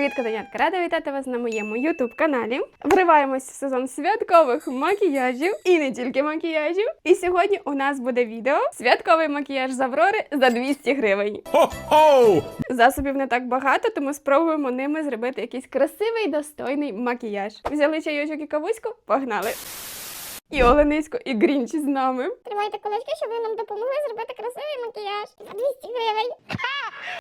Привіт, котенятка! Рада вітати вас на моєму ютуб каналі. Вриваємось в сезон святкових макіяжів і не тільки макіяжів. І сьогодні у нас буде відео святковий макіяж з Аврори за 200 гривень. Хо-хо! Засобів не так багато, тому спробуємо ними зробити якийсь красивий достойний макіяж. Взяли чайочок і кавуську, погнали! І Оленисько, і Грінч з нами. Тримайте кулачки, щоб ви нам допомогли зробити красивий макіяж за 200 гривень.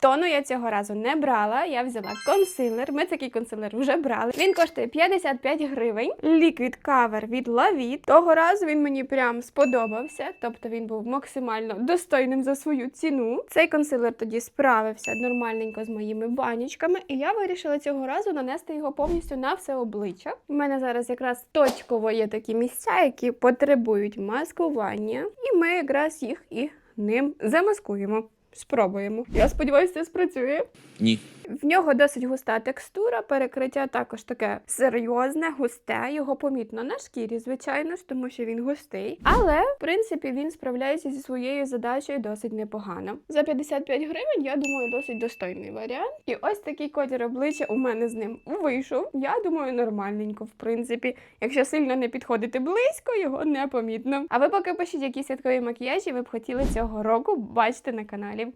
Тону я цього разу не брала. Я взяла консилер. Ми такий консилер вже брали. Він коштує 55 гривень. Liquid Cover від Lavit. Того разу він мені прям сподобався. Тобто він був максимально достойним за свою ціну. Цей консилер тоді справився нормальненько з моїми банічками, і я вирішила цього разу нанести його повністю на все обличчя. У мене зараз якраз точково є такі місця, які потребують маскування, і ми якраз їх і ним замаскуємо. Спробуємо. Я сподіваюся, це спрацює. Ні. В нього досить густа текстура, перекриття також таке серйозне, густе. Його помітно на шкірі, звичайно ж, тому що він густий. Але в принципі він справляється зі своєю задачею досить непогано. За 55 гривень, я думаю, досить достойний варіант. І ось такий колір обличчя у мене з ним вийшов. Я думаю, нормальненько, в принципі. Якщо сильно не підходити близько, його не помітно. А ви поки пишіть, які святкові макіяжі ви б хотіли цього року бачити на каналі.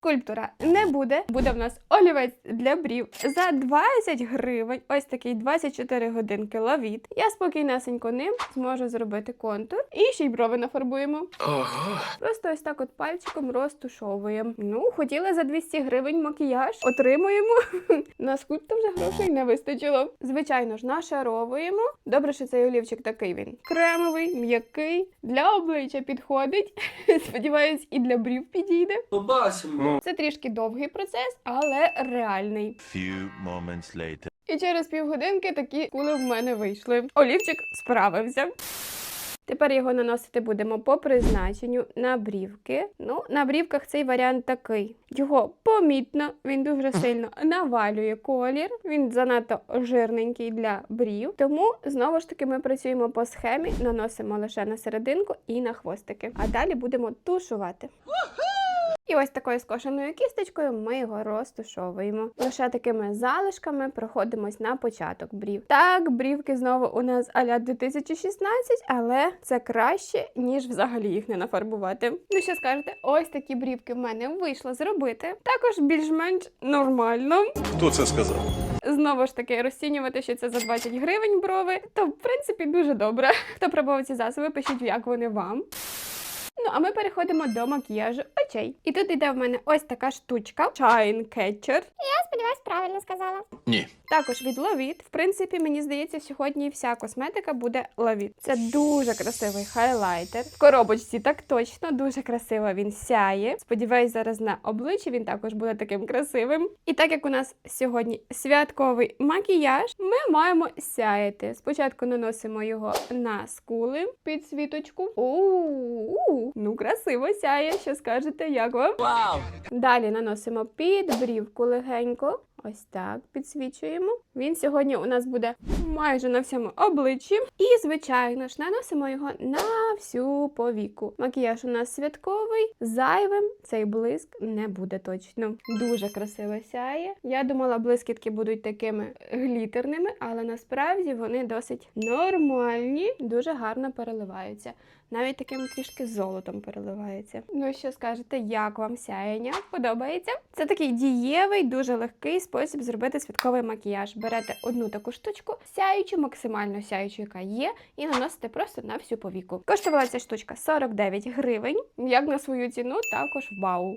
Скульптура не буде. Буде в нас олівець для брів за 20 гривень. Ось такий 24 годинки лавіт. Я спокійнесенько ним зможу зробити контур і ще й брови нафарбуємо. Ого. Просто ось так от пальчиком розтушовуємо. Ну, хотіли за 200 гривень макіяж, отримуємо. На скульптор вже грошей не вистачило. Звичайно ж, нашаровуємо. Добре, що цей олівчик такий він кремовий, м'який, для обличчя підходить. Сподіваюсь, і для брів підійде. Побачимо. Це трішки довгий процес, але реальний. Few moments later. І через півгодинки такі кули в мене вийшли. Олівчик справився. Тепер його наносити будемо по призначенню на брівки. Ну, на брівках цей варіант такий. Його помітно, він дуже сильно навалює колір. Він занадто жирненький для брів. Тому знову ж таки ми працюємо по схемі, наносимо лише на серединку і на хвостики. А далі будемо тушувати. І ось такою скошеною кісточкою ми його розтушовуємо. Лише такими залишками проходимось на початок брів. Так, брівки знову у нас аля 2016, але це краще, ніж взагалі їх не нафарбувати. Ну що скажете, ось такі брівки в мене вийшло зробити. Також більш-менш нормально. Хто це сказав? Знову ж таки, розцінювати, що це за 20 гривень брови, то в принципі дуже добре. Хто пробував ці засоби, пишіть, як вони вам. А ми переходимо до макіяжу очей. І тут йде в мене ось така штучка Shine Catcher. Я сподіваюсь, правильно сказала. Ні. Також від Ловіт. В принципі, мені здається, сьогодні вся косметика буде Ловіт. Це дуже красивий хайлайтер. В коробочці так точно, дуже красиво він сяє. Сподіваюсь, зараз на обличчі він також буде таким красивим. І так як у нас сьогодні святковий макіяж, ми маємо сяяти. Спочатку наносимо його на скули під світочку. У-у-у, ну красиво сяє. Що скажете, як вам? Вау! Далі наносимо під брівку легенько. Ось так підсвічуємо. Він сьогодні у нас буде майже на всьому обличчі. І, звичайно ж, наносимо його на всю повіку. Макіяж у нас святковий, зайвим цей блиск не буде точно. Дуже красиво сяє. Я думала, блискітки будуть такими глітерними, але насправді вони досить нормальні, дуже гарно переливаються. Навіть таким трішки золотом переливається. Ну що скажете, як вам сяєння? Подобається? Це такий дієвий, дуже легкий спосіб зробити святковий макіяж. Берете одну таку штучку, сяючу, максимально сяючу, яка є, і наносите просто на всю повіку. Коштувала ця штучка 49 гривень. Як на свою ціну, також вау.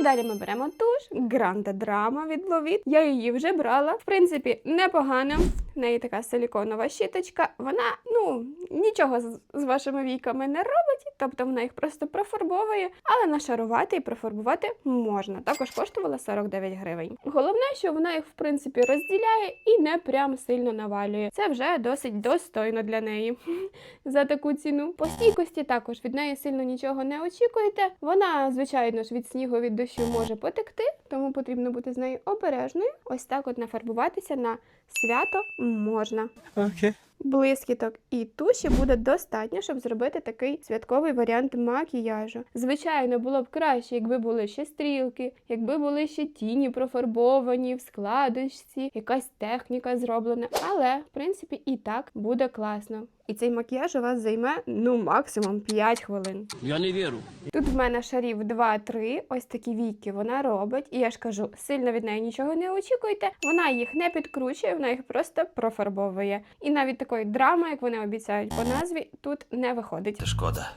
І далі ми беремо туш Гранде Драма від Ловіт. Я її вже брала. В принципі, непогано. В неї така силіконова щіточка. Вона, ну, нічого з, вашими війками не робить, тобто вона їх просто профарбовує, але нашарувати і профарбувати можна. Також коштувала 49 гривень. Головне, що вона їх в принципі розділяє і не прям сильно навалює. Це вже досить достойно для неї за таку ціну. По стійкості також від неї сильно нічого не очікуєте. Вона, звичайно ж, від снігу від дощу може потекти, тому потрібно бути з нею обережною. Ось так от нафарбуватися на свято можна. Окей. Блискіток і туші буде достатньо, щоб зробити такий святковий варіант макіяжу. Звичайно, було б краще, якби були ще стрілки, якби були ще тіні профарбовані в складочці, якась техніка зроблена. Але, в принципі, і так буде класно. І цей макіяж у вас займе ну максимум 5 хвилин. Я не вірю. Тут в мене шарів 2-3, ось такі віки вона робить. І я ж кажу, сильно від неї нічого не очікуйте. Вона їх не підкручує, вона їх просто профарбовує. І навіть такої драми, як вони обіцяють по назві, тут не виходить. Шкода.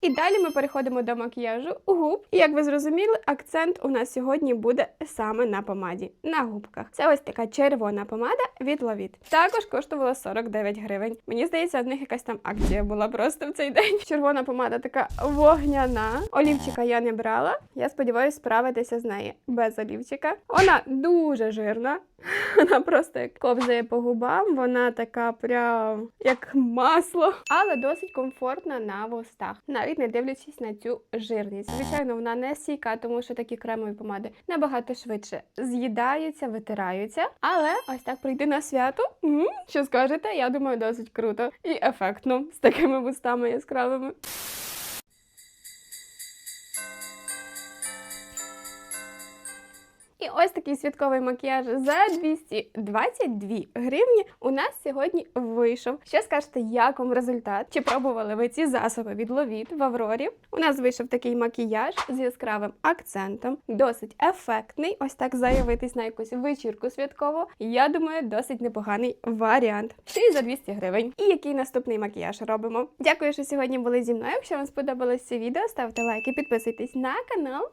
І далі ми переходимо до макіяжу губ. І як ви зрозуміли, акцент у нас сьогодні буде саме на помаді, на губках. Це ось така червона помада від Lovit. Також коштувала 49 гривень. Мені здається, в них якась там акція була просто в цей день. Червона помада така вогняна. Олівчика я не брала. Я сподіваюся справитися з нею без олівчика. Вона дуже жирна. Вона просто як ковзає по губам, вона така прям як масло, але досить комфортна на вустах, не дивлячись на цю жирність. Звичайно, вона не стійка, тому що такі кремові помади набагато швидше з'їдаються, витираються. Але ось так прийти на свято. Що скажете? Я думаю, досить круто і ефектно з такими вустами яскравими. Ось такий святковий макіяж за 222 гривні у нас сьогодні вийшов. Що скажете, як вам результат? Чи пробували ви ці засоби від Ловіт в Аврорі? У нас вийшов такий макіяж з яскравим акцентом, досить ефектний. Ось так заявитись на якусь вечірку святкову. Я думаю, досить непоганий варіант. Ще й за 200 гривень. І який наступний макіяж робимо? Дякую, що сьогодні були зі мною. Якщо вам сподобалось це відео, ставте лайки, підписуйтесь на канал.